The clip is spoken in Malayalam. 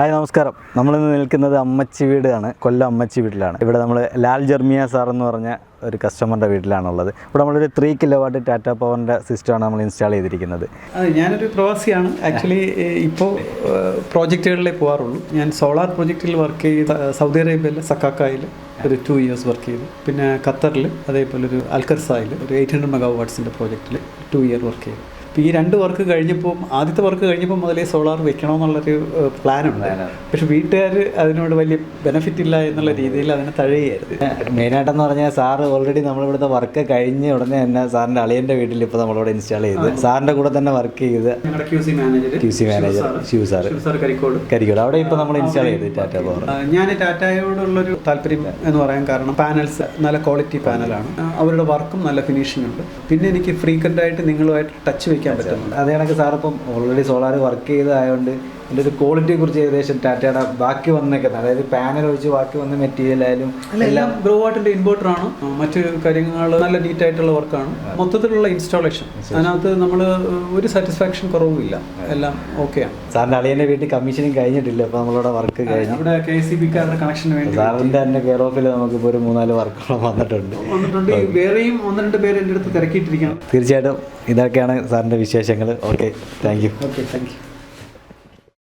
ഹായ് നമസ്കാരം. നമ്മളിന്ന് നിൽക്കുന്നത് അമ്മച്ചി വീടാണ്. കൊല്ലം അമ്മച്ചി വീട്ടിലാണ്. ഇവിടെ നമ്മൾ ലാൽ ജർമിയ സാർ എന്ന് പറഞ്ഞ ഒരു കസ്റ്റമറിന്റെ വീട്ടിലാണുള്ളത്. ഇവിടെ നമ്മളൊരു ത്രീ കിലോ വാട്ട് ടാറ്റ പവറിന്റെ സിസ്റ്റമാണ് നമ്മൾ ഇൻസ്റ്റാൾ ചെയ്തിരിക്കുന്നത്. അതെ ഞാനൊരു പ്രവാസിയാണ്. ആക്ച്വലി ഇപ്പോൾ പ്രോജക്റ്റുകളിലേ പോകാറുള്ളൂ ഞാൻ സോളാർ പ്രോജക്റ്റിൽ വർക്ക് ചെയ്ത സൗദി അറേബ്യയിലെ സക്കാക്കായിൽ ഒരു ടു ഇയേഴ്സ് വർക്ക് ചെയ്തു. പിന്നെ ഖത്തറിൽ അതേപോലെ ഒരു അൽക്കർസായിൽ ഒരു എയ്റ്റ് ഹൺഡ്രഡ് മെഗാ വാട്ട്സിന്റെ പ്രോജക്റ്റിൽ ടു ഇയർ വർക്ക് ചെയ്തു. അപ്പോൾ ഈ രണ്ട് വർക്ക് കഴിഞ്ഞപ്പോൾ ആദ്യത്തെ വർക്ക് കഴിഞ്ഞപ്പോൾ മുതലേ സോളാർ വെക്കണമെന്നുള്ളൊരു പ്ലാനുണ്ട്. പക്ഷെ വീട്ടുകാർ അതിനോട് വലിയ ബെനിഫിറ്റ് ഇല്ല എന്നുള്ള രീതിയിൽ അതിനെ തഴയുകയായിരുന്നു. മെയിനായിട്ടെന്ന് പറഞ്ഞാൽ സാറ് ഓൾറെഡി നമ്മളിവിടുത്തെ വർക്ക് കഴിഞ്ഞ് ഉടനെ തന്നെ സാറിന്റെ അളിയന്റെ വീട്ടിൽ ഇപ്പോൾ നമ്മളിവിടെ ഇൻസ്റ്റാൾ ചെയ്ത് സാറിന്റെ കൂടെ തന്നെ വർക്ക് ചെയ്ത് Q C manager Shiva sir sir Karikode. Karikode. അവിടെ ഇപ്പോൾ നമ്മൾ ഇൻസ്റ്റാൾ ചെയ്ത് ടാറ്റ പവർ ഞാൻ ടാറ്റയോടുള്ളൊരു താല്പര്യം എന്ന് പറയാൻ കാരണം പാനൽസ് നല്ല ക്വാളിറ്റി പാനലാണ് അവരുടെ വർക്കും നല്ല ഫിനിഷിംഗ് ഉണ്ട്. പിന്നെ എനിക്ക് ഫ്രീക്വന്റ് ആയിട്ട് നിങ്ങളുമായിട്ട് ടച്ച് വെക്കാൻ പറ്റുന്നുണ്ട്. അതേ കണക്ക് സാറിപ്പം ഓൾറെഡി സോളാർ വർക്ക് ചെയ്തതായതുകൊണ്ട് ഇതിന്റെ ഒരു ക്വാളിറ്റിയെ കുറിച്ച് ഏകദേശം ടാറ്റയുടെ ബാക്കി വന്നേക്കുന്നത് അതായത് പാനൽ ഒഴിച്ച് ബാക്കി വന്ന മെറ്റീരിയൽ ആയാലും എല്ലാം ഗ്രോ വാട്ടിന്റെ ഇൻവേർട്ടർ ആണ്. മറ്റ് കാര്യങ്ങൾ നല്ല നീറ്റ് ആയിട്ടുള്ള വർക്കാണ് മൊത്തത്തിലുള്ള ഇൻസ്റ്റാളേഷൻ അതിനകത്ത് നമ്മൾ ഒരു സാറ്റിസ്ഫാക്ഷൻ കുറവുമില്ല. എല്ലാം ഓക്കെയാണ് സാറിന്റെ അളിയന്റെ വീട്ടിൽ കമ്മീഷനും കഴിഞ്ഞിട്ടില്ല അപ്പോൾ നമ്മളോട് വർക്ക് കഴിഞ്ഞു. ഇവിടെ കെ സി ബിക്കാരുടെ കണക്ഷന് വേണ്ടി സാറിന്റെ തന്നെ കെയർ ഓഫിൽ നമുക്കിപ്പോൾ ഒരു മൂന്നാൽ വർക്കുകളും വന്നിട്ടുണ്ട്. വന്നിട്ടുണ്ട്. വേറെയും ഒന്ന് രണ്ട് പേര് എന്റെ അടുത്ത് തിരക്കിയിട്ടിരിക്കണം തീർച്ചയായിട്ടും ഇതൊക്കെയാണ് സാറിന്റെ വിശേഷങ്ങൾ. Okay thank you okay thank you